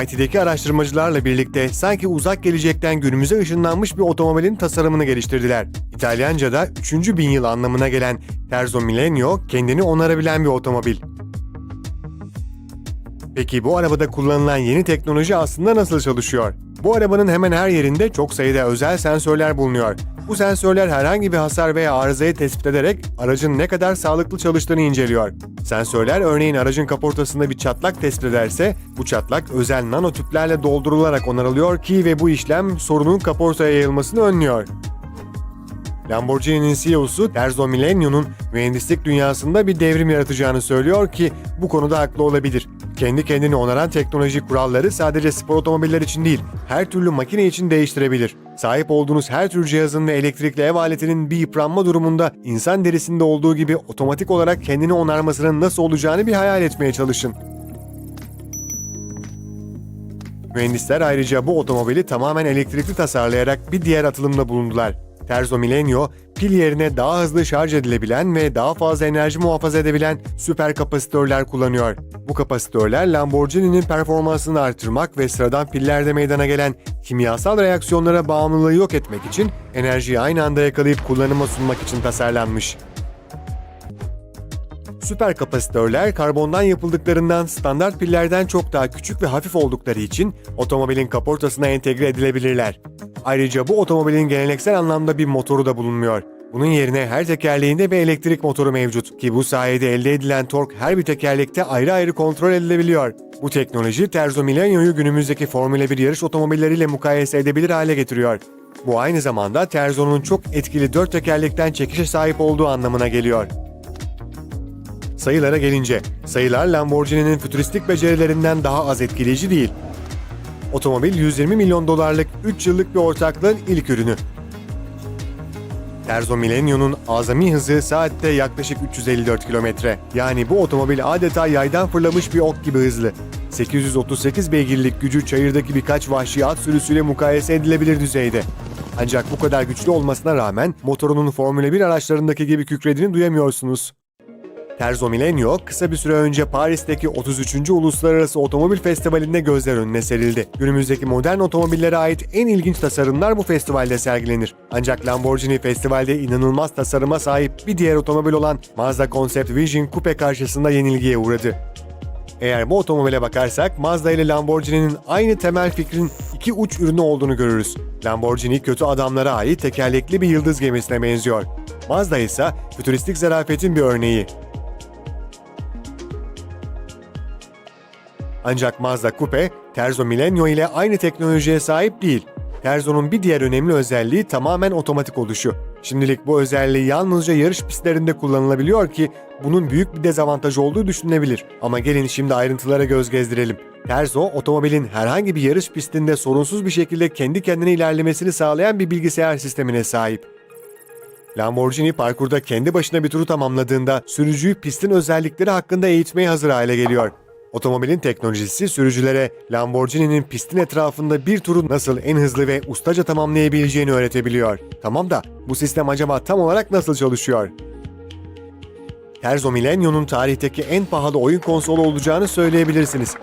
MIT'deki araştırmacılarla birlikte sanki uzak gelecekten günümüze ışınlanmış bir otomobilin tasarımını geliştirdiler. İtalyanca'da 3. bin yıl anlamına gelen Terzo Millennio kendini onarabilen bir otomobil. Peki bu arabada kullanılan yeni teknoloji aslında nasıl çalışıyor? Bu arabanın hemen her yerinde çok sayıda özel sensörler bulunuyor. Bu sensörler herhangi bir hasar veya arızayı tespit ederek aracın ne kadar sağlıklı çalıştığını inceliyor. Sensörler örneğin aracın kaportasında bir çatlak tespit ederse bu çatlak özel nanotüplerle doldurularak onarılıyor ki ve bu işlem sorunun kaportaya yayılmasını önlüyor. Lamborghini'nin CEO'su Terzo Millennio'nun mühendislik dünyasında bir devrim yaratacağını söylüyor ki bu konuda haklı olabilir. Kendi kendini onaran teknoloji kuralları sadece spor otomobiller için değil, her türlü makine için değiştirebilir. Sahip olduğunuz her tür cihazın ve elektrikli ev aletinin bir yıpranma durumunda insan derisinde olduğu gibi otomatik olarak kendini onarmasının nasıl olacağını bir hayal etmeye çalışın. Mühendisler ayrıca bu otomobili tamamen elektrikli tasarlayarak bir diğer atılımda bulundular. Terzo Millennio, pil yerine daha hızlı şarj edilebilen ve daha fazla enerji muhafaza edebilen süper kapasitörler kullanıyor. Bu kapasitörler Lamborghini'nin performansını artırmak ve sıradan pillerde meydana gelen kimyasal reaksiyonlara bağımlılığı yok etmek için enerjiyi aynı anda yakalayıp kullanıma sunmak için tasarlanmış. Süper kapasitörler karbondan yapıldıklarından standart pillerden çok daha küçük ve hafif oldukları için otomobilin kaportasına entegre edilebilirler. Ayrıca bu otomobilin geleneksel anlamda bir motoru da bulunmuyor. Bunun yerine her tekerleğinde bir elektrik motoru mevcut ki bu sayede elde edilen tork her bir tekerlekte ayrı ayrı kontrol edilebiliyor. Bu teknoloji Terzo Millennio'yu günümüzdeki Formula 1 yarış otomobilleriyle mukayese edebilir hale getiriyor. Bu aynı zamanda Terzo'nun çok etkili dört tekerlekten çekişe sahip olduğu anlamına geliyor. Sayılara gelince, sayılar Lamborghini'nin fütüristik becerilerinden daha az etkileyici değil. Otomobil 120 milyon dolarlık 3 yıllık bir ortaklığın ilk ürünü. Terzo Millennio'nun azami hızı saatte yaklaşık 354 kilometre. Yani bu otomobil adeta yaydan fırlamış bir ok gibi hızlı. 838 beygirlik gücü çayırdaki birkaç vahşi at sürüsüyle mukayese edilebilir düzeyde. Ancak bu kadar güçlü olmasına rağmen motorunun Formula 1 araçlarındaki gibi kükrediğini duyamıyorsunuz. Terzo Millennio kısa bir süre önce Paris'teki 33. Uluslararası Otomobil Festivali'nde gözler önüne serildi. Günümüzdeki modern otomobillere ait en ilginç tasarımlar bu festivalde sergilenir. Ancak Lamborghini festivalde inanılmaz tasarıma sahip bir diğer otomobil olan Mazda Concept Vision Coupe karşısında yenilgiye uğradı. Eğer bu otomobile bakarsak Mazda ile Lamborghini'nin aynı temel fikrin iki uç ürünü olduğunu görürüz. Lamborghini kötü adamlara ait tekerlekli bir yıldız gemisine benziyor. Mazda ise fütüristik zarafetin bir örneği. Ancak Mazda Coupe, Terzo Millennio ile aynı teknolojiye sahip değil. Terzo'nun bir diğer önemli özelliği tamamen otomatik oluşu. Şimdilik bu özelliği yalnızca yarış pistlerinde kullanılabiliyor ki bunun büyük bir dezavantaj olduğu düşünülebilir. Ama gelin şimdi ayrıntılara göz gezdirelim. Terzo, otomobilin herhangi bir yarış pistinde sorunsuz bir şekilde kendi kendine ilerlemesini sağlayan bir bilgisayar sistemine sahip. Lamborghini parkurda kendi başına bir turu tamamladığında sürücüyü pistin özellikleri hakkında eğitmeye hazır hale geliyor. Otomobilin teknolojisi sürücülere Lamborghini'nin pistin etrafında bir turu nasıl en hızlı ve ustaca tamamlayabileceğini öğretebiliyor. Tamam da bu sistem acaba tam olarak nasıl çalışıyor? Terzo Millennio'nun tarihteki en pahalı oyun konsolu olacağını söyleyebilirsiniz.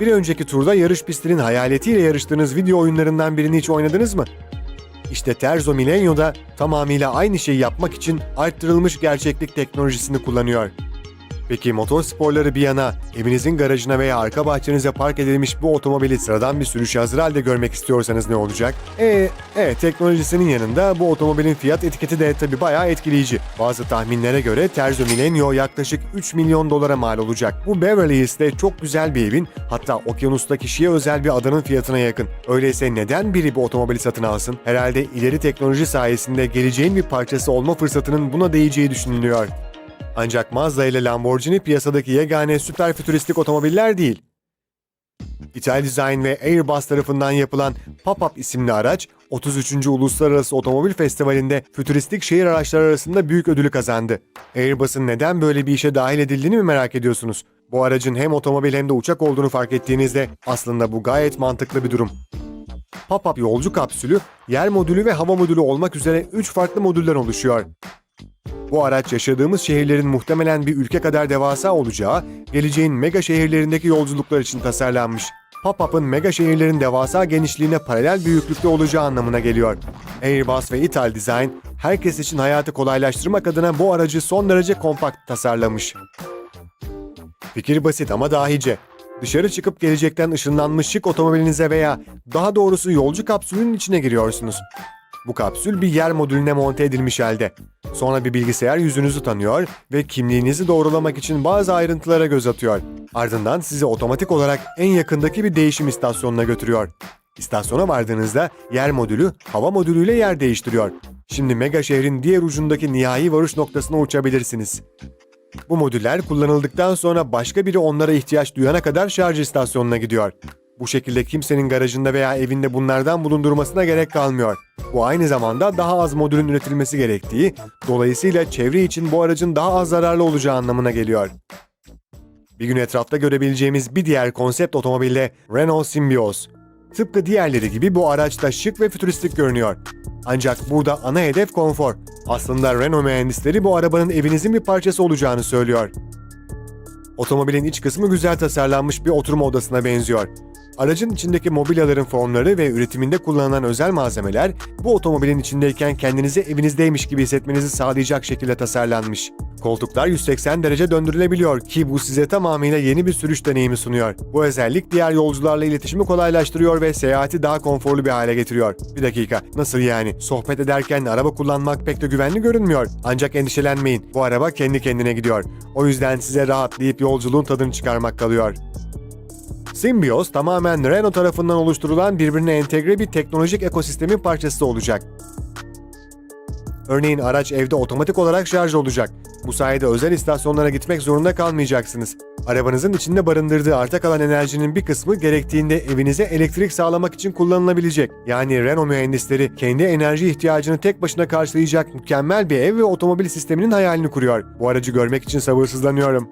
Bir önceki turda yarış pistinin hayaletiyle yarıştığınız video oyunlarından birini hiç oynadınız mı? İşte Terzo Millennio da tamamıyla aynı şeyi yapmak için arttırılmış gerçeklik teknolojisini kullanıyor. Peki motor sporları bir yana, evinizin garajına veya arka bahçenize park edilmiş bu otomobili sıradan bir sürüşe hazır halde görmek istiyorsanız ne olacak? Ee, evet teknolojisinin yanında bu otomobilin fiyat etiketi de tabi bayağı etkileyici. Bazı tahminlere göre Terzo Millennio yaklaşık 3 milyon dolara mal olacak. Bu Beverly Hills'te çok güzel bir evin, hatta okyanusta kişiye özel bir adanın fiyatına yakın. Öyleyse neden biri bu otomobili satın alsın? Herhalde ileri teknoloji sayesinde geleceğin bir parçası olma fırsatının buna değeceği düşünülüyor. Ancak Mazda ile Lamborghini piyasadaki yegane süper fütüristik otomobiller değil. İtal Design ve Airbus tarafından yapılan Pop-Up isimli araç, 33. Uluslararası Otomobil Festivali'nde fütüristik şehir araçları arasında büyük ödülü kazandı. Airbus'un neden böyle bir işe dahil edildiğini mi merak ediyorsunuz? Bu aracın hem otomobil hem de uçak olduğunu fark ettiğinizde aslında bu gayet mantıklı bir durum. Pop-Up yolcu kapsülü, yer modülü ve hava modülü olmak üzere 3 farklı modülden oluşuyor. Bu araç yaşadığımız şehirlerin muhtemelen bir ülke kadar devasa olacağı, geleceğin mega şehirlerindeki yolculuklar için tasarlanmış. pop-up'ın mega şehirlerin devasa genişliğine paralel büyüklükte olacağı anlamına geliyor. Airbus ve Ital Design, herkes için hayatı kolaylaştırmak adına bu aracı son derece kompakt tasarlamış. Fikir basit ama dahice. Dışarı çıkıp gelecekten ışınlanmış şık otomobilinize veya daha doğrusu yolcu kapsülünün içine giriyorsunuz. Bu kapsül bir yer modülüne monte edilmiş halde. Sonra bir bilgisayar yüzünüzü tanıyor ve kimliğinizi doğrulamak için bazı ayrıntılara göz atıyor. Ardından sizi otomatik olarak en yakındaki bir değişim istasyonuna götürüyor. İstasyona vardığınızda yer modülü hava modülüyle yer değiştiriyor. Şimdi mega şehrin diğer ucundaki nihai varış noktasına uçabilirsiniz. Bu modüller kullanıldıktan sonra başka biri onlara ihtiyaç duyana kadar şarj istasyonuna gidiyor. Bu şekilde kimsenin garajında veya evinde bunlardan bulundurmasına gerek kalmıyor. Bu aynı zamanda daha az modülün üretilmesi gerektiği, dolayısıyla çevre için bu aracın daha az zararlı olacağı anlamına geliyor. Bir gün etrafta görebileceğimiz bir diğer konsept otomobille Renault Symbioz. Tıpkı diğerleri gibi bu araç da şık ve fütüristik görünüyor. Ancak burada ana hedef konfor. Aslında Renault mühendisleri bu arabanın evinizin bir parçası olacağını söylüyor. Otomobilin iç kısmı güzel tasarlanmış bir oturma odasına benziyor. Aracın içindeki mobilyaların formları ve üretiminde kullanılan özel malzemeler bu otomobilin içindeyken kendinizi evinizdeymiş gibi hissetmenizi sağlayacak şekilde tasarlanmış. Koltuklar 180 derece döndürülebiliyor ki bu size tamamıyla yeni bir sürüş deneyimi sunuyor. Bu özellik diğer yolcularla iletişimi kolaylaştırıyor ve seyahati daha konforlu bir hale getiriyor. Bir dakika, nasıl yani? Sohbet ederken araba kullanmak pek de güvenli görünmüyor. Ancak endişelenmeyin, bu araba kendi kendine gidiyor. O yüzden size rahatlayıp yolculuğun tadını çıkarmak kalıyor. Symbioz tamamen Renault tarafından oluşturulan birbirine entegre bir teknolojik ekosistemin parçası olacak. Örneğin araç evde otomatik olarak şarj olacak. Bu sayede özel istasyonlara gitmek zorunda kalmayacaksınız. Arabanızın içinde barındırdığı arta kalan enerjinin bir kısmı gerektiğinde evinize elektrik sağlamak için kullanılabilecek. Yani Renault mühendisleri kendi enerji ihtiyacını tek başına karşılayacak mükemmel bir ev ve otomobil sisteminin hayalini kuruyor. Bu aracı görmek için sabırsızlanıyorum.